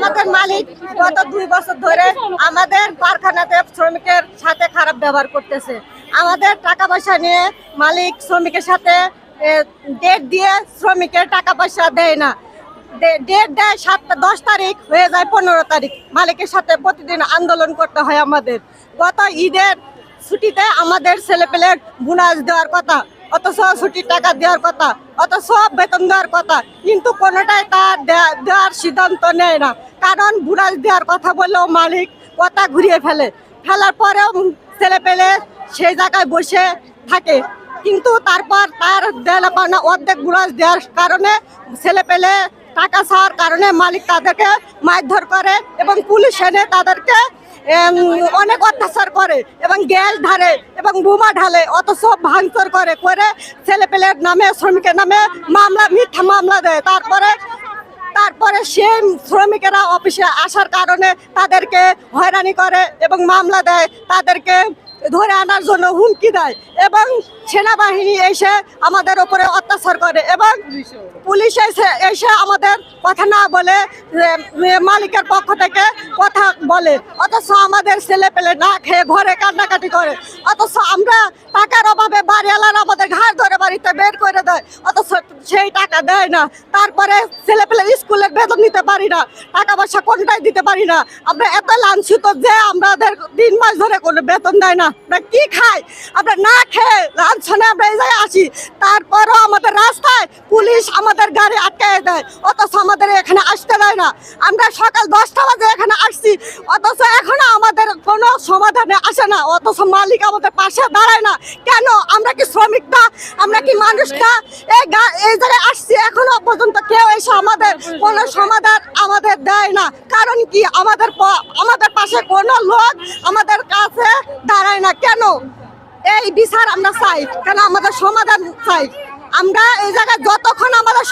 আমাদের মালিক গত দুই বছর ধরে আমাদের কারখানাতে শ্রমিকের সাথে খারাপ ব্যবহার করতেছে। আমাদের টাকা পয়সা নিয়ে মালিক শ্রমিকের সাথে ডেট দিয়ে শ্রমিকের টাকা পয়সা দেয় না। ডেট দেয় সাত, দশ তারিখ হয়ে যায় পনেরো তারিখ। মালিকের সাথে প্রতিদিন আন্দোলন করতে হয় আমাদের। গত ঈদের ছুটিতে আমাদের ছেলেপেলের বোনাস দেওয়ার কথা। অথচ ছুটির টাকা দেওয়ার কথা অত সব বেতন দেওয়ার কথা। কিন্তু কোনোটাই তার দেওয়ার সিদ্ধান্ত নেয় না। কারণ বোনাস দেওয়ার কথা বললেও মালিক কথা ঘুরিয়ে ফেলে। ফেলার পরেও ছেলে পেলে সেই জায়গায় বসে থাকে। কিন্তু তারপর তার দেওয়া পাওনা অর্ধেক বোনাস দেওয়ার কারণে ছেলে পেলে টাকা ছাড়ার কারণে মালিক তাদেরকে মারধর করে এবং পুলিশ এনে তাদেরকে অনেক অত্যাচার করে এবং গ্যাস ঢালে এবং বোমা ঢালে অত সব ভাঙচুর করে করে ছেলে পেলের নামে, শ্রমিকের নামে মামলা, মিথ্যা মামলা দেয়। তারপরে তারপরে সেই শ্রমিকেরা অফিসে আসার কারণে তাদেরকে হয়রানি করে এবং মামলা দেয়। তাদেরকে ধরে আনার জন্য হুমকি দেয় এবং সেনাবাহিনী এসে আমাদের উপরে অত্যাচার করে এবং পুলিশ এসে এসে আমাদের কথা না বলে মালিকের পক্ষ থেকে কথা বলে। অথচ আমাদের ছেলে পেলে না খেয়ে ঘরে কান্নাকাটি করে। অথচ আমরা টাকার অভাবে বাড়িওয়ালারা আমাদের ঘাড় ধরে বাড়িতে বের করে দেয়। অথচ সেই টাকা দেয় না। তারপরে ছেলে পেলে স্কুলের বেতন দিতে পারি না। টাকা পয়সা কোনটাই দিতে পারি না। আমরা এত লাঞ্ছিত যে আমাদের তিন মাস ধরে কোনো বেতন দেয় না। আমরা কি খাই? আমরা না খেয়ে লাঞ্ছনে আমরা এই জায়গায় আসি তারপরও আমাদের রাস্তায় পুলিশ আমাদের গাড়ি আটকায় দেয়। অথচ আমাদের এখানে আসতে দেয় না। আমরা সকাল দশটা বাজে এখানে আসছি। অথচ এখনও আমাদের কোনো সমাধানে আসে না। অথচ মালিক আমাদের পাশে দাঁড়ায় না। কেন? আমরা কি শ্রমিক না? আমরা কি মানুষ না? এই গা- এই জায়গায় আসছি, এখনও পর্যন্ত কেউ এসে আমাদের কোনো সমাধান আমাদের দেয় না। কারণ কি? আমাদের আমাদের পাশে কোনো লোক আমাদের কাছে দাঁড়ায় না। কেন? এই বিচার আমরা চাই। কেন? আমাদের সমাধান চাই। আমরা এই জায়গায় যতক্ষণ আমাদের